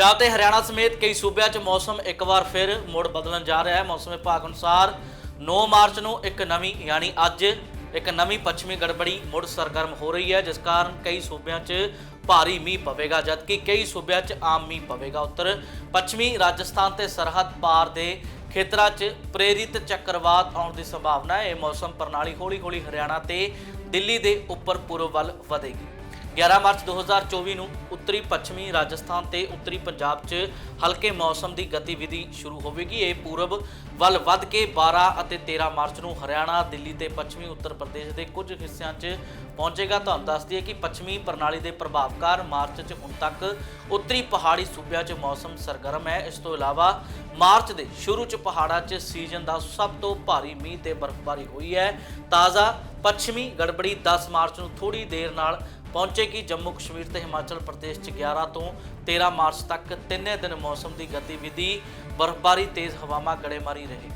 ਪੰਜਾਬ ਤੇ ਹਰਿਆਣਾ ਸਮੇਤ ਕਈ ਸੂਬਿਆਂ 'ਚ ਮੌਸਮ ਇੱਕ ਵਾਰ ਫਿਰ ਮੁੜ ਬਦਲਣ ਜਾ ਰਿਹਾ ਹੈ। ਮੌਸਮ ਵਿਭਾਗ ਅਨੁਸਾਰ 9 ਮਾਰਚ ਨੂੰ ਇੱਕ ਨਵੀਂ ਯਾਨੀ ਅੱਜ ਇੱਕ ਨਵੀਂ ਪੱਛਮੀ ਗੜਬੜੀ ਮੁੜ ਸਰਗਰਮ ਹੋ ਰਹੀ ਹੈ, ਜਿਸ ਕਾਰਨ ਕਈ ਸੂਬਿਆਂ 'ਚ ਭਾਰੀ ਮੀਂਹ ਪਵੇਗਾ, ਜਦਕਿ ਕਈ ਸੂਬਿਆਂ 'ਚ ਆਮ ਮੀਂਹ ਪਵੇਗਾ। ਉੱਤਰ ਪੱਛਮੀ ਰਾਜਸਥਾਨ ਤੇ ਸਰਹੱਦ ਪਾਰ ਦੇ ਖੇਤਰਾਂ 'ਚ ਪ੍ਰੇਰਿਤ ਚੱਕਰਵਾਤ ਆਉਣ ਦੀ ਸੰਭਾਵਨਾ ਹੈ। ਇਹ ਮੌਸਮ ਪ੍ਰਣਾਲੀ ਹੌਲੀ-ਹੌਲੀ ਹਰਿਆਣਾ ਤੇ ਦਿੱਲੀ ਦੇ ਉੱਪਰ ਪੂਰਬ ਵੱਲ ਵਧੇਗੀ। 11 ਮਾਰਚ 2024 ਨੂੰ ਉੱਤਰੀ ਪੱਛਮੀ ਰਾਜਸਥਾਨ ਤੇ ਉੱਤਰੀ ਪੰਜਾਬ 'ਚ ਹਲਕੇ ਮੌਸਮ ਦੀ ਗਤੀਵਿਧੀ ਸ਼ੁਰੂ ਹੋਵੇਗੀ। ਇਹ ਪੂਰਬ ਵੱਲ ਵੱਧ ਕੇ 12 ਅਤੇ 13 ਮਾਰਚ ਨੂੰ ਹਰਿਆਣਾ, ਦਿੱਲੀ ਤੇ ਪੱਛਮੀ ਉੱਤਰ ਪ੍ਰਦੇਸ਼ ਦੇ ਕੁਝ ਹਿੱਸਿਆਂ 'ਚ ਪਹੁੰਚੇਗਾ। ਤੁਹਾਨੂੰ ਦੱਸ ਦਈਏ ਕਿ ਪੱਛਮੀ ਪ੍ਰਣਾਲੀ ਦੇ ਪ੍ਰਭਾਵ ਕਾਰਨ ਮਾਰਚ 'ਚ ਹੁਣ ਤੱਕ ਉੱਤਰੀ ਪਹਾੜੀ ਸੂਬਿਆਂ 'ਚ ਮੌਸਮ ਸਰਗਰਮ ਹੈ। ਇਸ ਤੋਂ ਇਲਾਵਾ ਮਾਰਚ ਦੇ ਸ਼ੁਰੂ 'ਚ ਪਹਾੜਾਂ 'ਚ ਸੀਜ਼ਨ ਦਾ ਸਭ ਤੋਂ ਭਾਰੀ ਮੀਂਹ ਤੇ ਬਰਫ਼ਬਾਰੀ ਹੋਈ ਹੈ। ਤਾਜ਼ਾ ਪੱਛਮੀ ਗੜਬੜੀ 10 ਮਾਰਚ ਨੂੰ ਥੋੜੀ ਦੇਰ ਨਾਲ ਪਹੁੰਚੇਗੀ ਜੰਮੂ ਕਸ਼ਮੀਰ ਤੇ ਹਿਮਾਚਲ ਪ੍ਰਦੇਸ਼ 'ਚ 11 ਤੋਂ 13 ਮਾਰਚ ਤੱਕ ਤਿੰਨੇ ਦਿਨ ਮੌਸਮ ਦੀ ਗਤੀਵਿਧੀ, ਬਰਫ਼ਬਾਰੀ, ਤੇਜ਼ ਹਵਾਵਾਂ, ਗੜੇਮਾਰੀ ਰਹੇਗੀ